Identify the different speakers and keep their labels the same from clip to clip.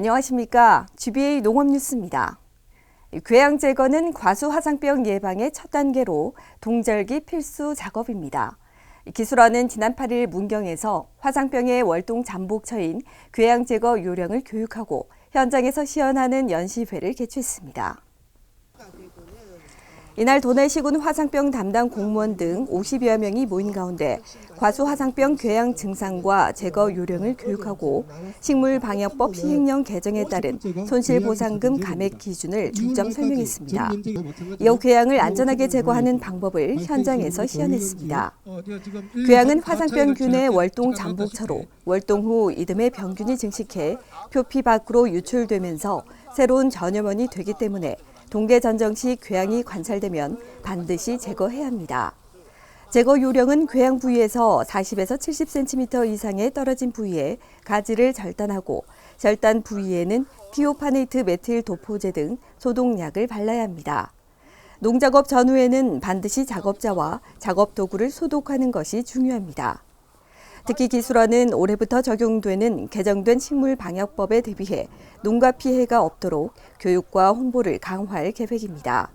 Speaker 1: 안녕하십니까. GBA 농업뉴스입니다. 궤양 제거는 과수 화상병 예방의 첫 단계로 동절기 필수 작업입니다. 기술원은 지난 8일 문경에서 화상병의 월동 잠복처인 궤양 제거 요령을 교육하고 현장에서 시연하는 연시회를 개최했습니다. 이날 도내시군 화상병 담당 공무원 등 50여 명이 모인 가운데 과수 화상병 궤양 증상과 제거 요령을 교육하고 식물 방역법 시행령 개정에 따른 손실 보상금 감액 기준을 중점 설명했습니다. 이어 궤양을 안전하게 제거하는 방법을 현장에서 시연했습니다. 궤양은 화상병균의 월동 잠복처로 월동 후 이듬해 병균이 증식해 표피 밖으로 유출되면서 새로운 전염원이 되기 때문에 동계 전정 시 궤양이 관찰되면 반드시 제거해야 합니다. 제거 요령은 궤양 부위에서 40에서 70cm 이상의 떨어진 부위에 가지를 절단하고 절단 부위에는 티오파네이트 메틸 도포제 등 소독약을 발라야 합니다. 농작업 전후에는 반드시 작업자와 작업 도구를 소독하는 것이 중요합니다. 특히 기술원은 올해부터 적용되는 개정된 식물 방역법에 대비해 농가 피해가 없도록 교육과 홍보를 강화할 계획입니다.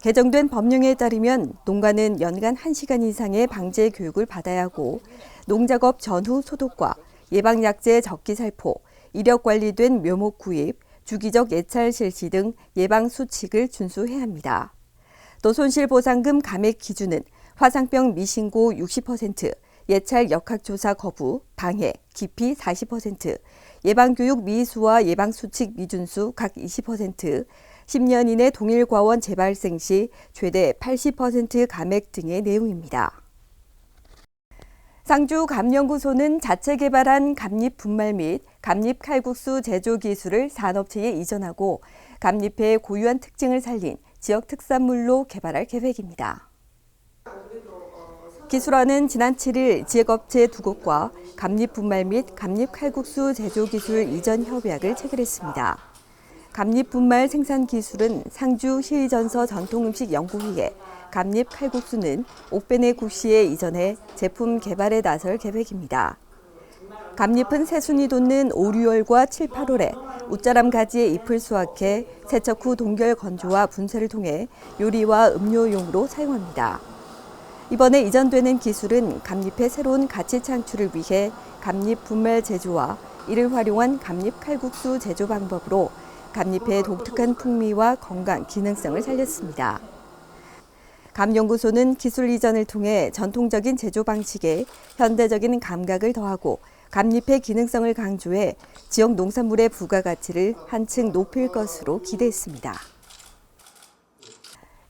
Speaker 1: 개정된 법령에 따르면 농가는 연간 1시간 이상의 방제 교육을 받아야 하고 농작업 전후 소독과 예방약제 적기 살포, 이력 관리된 묘목 구입, 주기적 예찰 실시 등 예방 수칙을 준수해야 합니다. 또 손실보상금 감액 기준은 화상병 미신고 60%, 예찰 역학조사 거부, 방해, 기피 40%, 예방교육 미수와 예방수칙 미준수 각 20%, 10년 이내 동일 과원 재발생 시 최대 80% 감액 등의 내용입니다. 상주 감연구소는 자체 개발한 감잎 분말 및 감잎 칼국수 제조 기술을 산업체에 이전하고 감잎의 고유한 특징을 살린 지역 특산물로 개발할 계획입니다. 기술원은 지난 7일 지역업체 두 곳과 감잎 분말 및 감잎 칼국수 제조 기술 이전 협약을 체결했습니다. 감잎 분말 생산 기술은 상주 시의전서 전통음식 연구회에 감잎 칼국수는 옥베네 구시에 이전해 제품 개발에 나설 계획입니다. 감잎은 새순이 돋는 5, 6월과 7, 8월에 웃자람 가지의 잎을 수확해 세척 후 동결 건조와 분쇄를 통해 요리와 음료용으로 사용합니다. 이번에 이전되는 기술은 감잎의 새로운 가치 창출을 위해 감잎 분말 제조와 이를 활용한 감잎 칼국수 제조 방법으로 감잎의 독특한 풍미와 건강, 기능성을 살렸습니다. 감연구소는 기술 이전을 통해 전통적인 제조 방식에 현대적인 감각을 더하고 감잎의 기능성을 강조해 지역 농산물의 부가가치를 한층 높일 것으로 기대했습니다.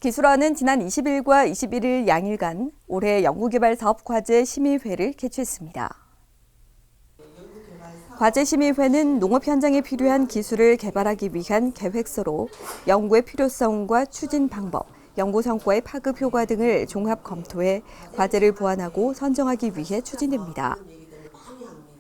Speaker 1: 기술원은 지난 20일과 21일 양일간 올해 연구개발 사업 과제 심의회를 개최했습니다. 과제 심의회는 농업 현장에 필요한 기술을 개발하기 위한 계획서로 연구의 필요성과 추진 방법, 연구 성과의 파급 효과 등을 종합 검토해 과제를 보완하고 선정하기 위해 추진됩니다.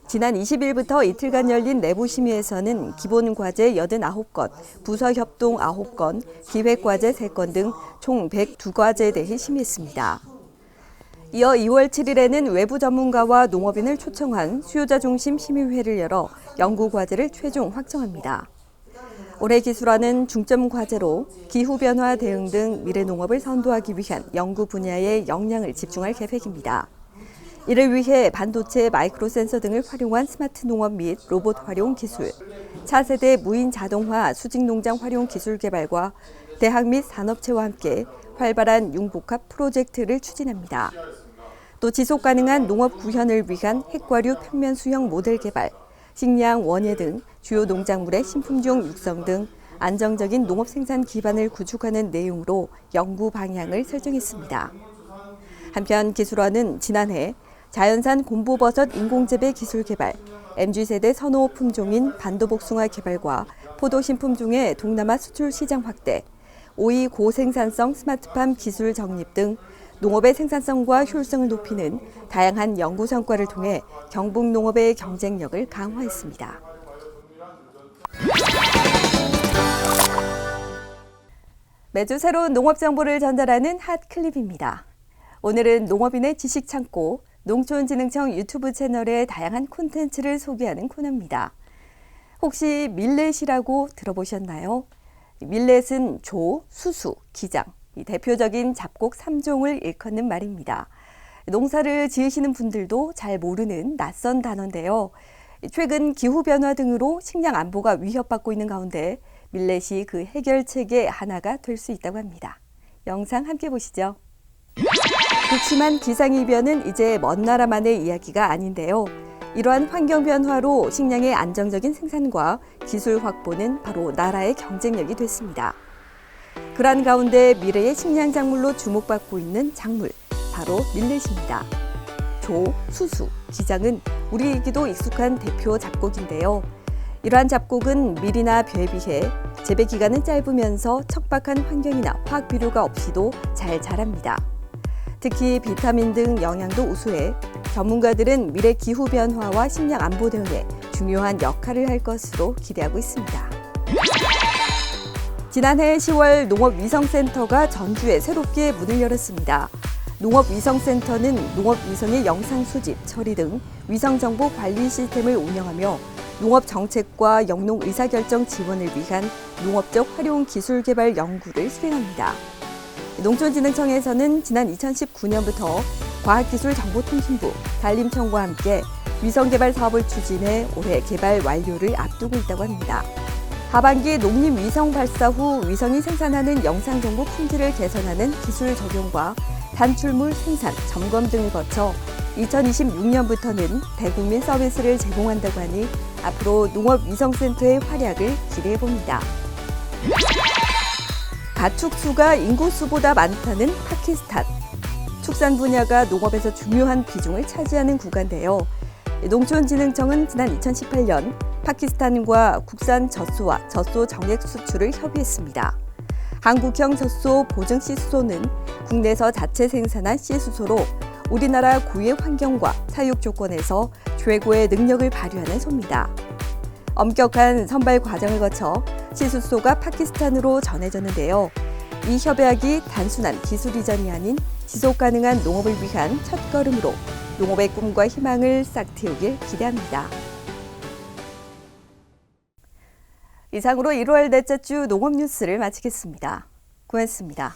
Speaker 1: 지난 20일부터 이틀간 열린 내부 심의에서는 기본 과제 89건, 부서 협동 9건, 기획 과제 3건 등 총 102과제에 대해 심의했습니다. 이어 2월 7일에는 외부 전문가와 농업인을 초청한 수요자 중심 심의회를 열어 연구 과제를 최종 확정합니다. 올해 기술화는 중점 과제로 기후 변화 대응 등 미래 농업을 선도하기 위한 연구 분야에 역량을 집중할 계획입니다. 이를 위해 반도체, 마이크로 센서 등을 활용한 스마트 농업 및 로봇 활용 기술, 차세대 무인 자동화 수직 농장 활용 기술 개발과 대학 및 산업체와 함께 활발한 융복합 프로젝트를 추진합니다. 또 지속 가능한 농업 구현을 위한 핵과류 평면 수형 모델 개발, 식량 원예 등 주요 농작물의 신품종 육성 등 안정적인 농업 생산 기반을 구축하는 내용으로 연구 방향을 설정했습니다. 한편 기술원은 지난해 자연산 곰보버섯 인공재배 기술 개발, MG세대 선호 품종인 반도복숭아 개발과 포도 신품종의 동남아 수출 시장 확대, 오이 고생산성 스마트팜 기술 정립 등 농업의 생산성과 효율성을 높이는 다양한 연구 성과를 통해 경북 농업의 경쟁력을 강화했습니다. 매주 새로운 농업 정보를 전달하는 핫 클립입니다. 오늘은 농업인의 지식 창고 농촌진흥청 유튜브 채널의 다양한 콘텐츠를 소개하는 코너입니다. 혹시 밀렛이라고 들어보셨나요? 밀렛은 조, 수수, 기장, 이 대표적인 잡곡 3종을 일컫는 말입니다. 농사를 지으시는 분들도 잘 모르는 낯선 단어인데요. 최근 기후변화 등으로 식량 안보가 위협받고 있는 가운데 밀렛이 그 해결책의 하나가 될 수 있다고 합니다. 영상 함께 보시죠. 극심한 기상이변은 이제 먼 나라만의 이야기가 아닌데요. 이러한 환경 변화로 식량의 안정적인 생산과 기술 확보는 바로 나라의 경쟁력이 됐습니다. 그러한 가운데 미래의 식량 작물로 주목받고 있는 작물, 바로 밀렛입니다. 조, 수수, 기장은 우리에게도 익숙한 대표 잡곡인데요. 이러한 잡곡은 밀이나 벼에 비해 재배 기간은 짧으면서 척박한 환경이나 화학 비료가 없이도 잘 자랍니다. 특히 비타민 등 영양도 우수해 전문가들은 미래 기후 변화와 식량 안보 대응에 중요한 역할을 할 것으로 기대하고 있습니다. 지난해 10월 농업위성센터가 전주에 새롭게 문을 열었습니다. 농업위성센터는 농업위성의 영상 수집, 처리 등 위성정보 관리 시스템을 운영하며 농업 정책과 영농 의사결정 지원을 위한 농업적 활용 기술 개발 연구를 수행합니다. 농촌진흥청에서는 지난 2019년부터 과학기술정보통신부, 산림청과 함께 위성개발 사업을 추진해 올해 개발 완료를 앞두고 있다고 합니다. 하반기 농림 위성 발사 후 위성이 생산하는 영상 정보 품질을 개선하는 기술 적용과 단출물 생산, 점검 등을 거쳐 2026년부터는 대국민 서비스를 제공한다고 하니 앞으로 농업위성센터의 활약을 기대해 봅니다. 가축수가 인구수보다 많다는 파키스탄. 축산 분야가 농업에서 중요한 비중을 차지하는 국가인데요. 농촌진흥청은 지난 2018년 파키스탄과 국산 젖소와 젖소 정액 수출을 협의했습니다. 한국형 젖소 보증 씨수소는 국내에서 자체 생산한 씨수소로 우리나라 고유의 환경과 사육 조건에서 최고의 능력을 발휘하는 소입니다. 엄격한 선발 과정을 거쳐 씨수소가 파키스탄으로 전해졌는데요. 이 협약이 단순한 기술 이전이 아닌 지속 가능한 농업을 위한 첫걸음으로 농업의 꿈과 희망을 싹 틔우길 기대합니다. 이상으로 1월 넷째 주 농업 뉴스를 마치겠습니다. 고맙습니다.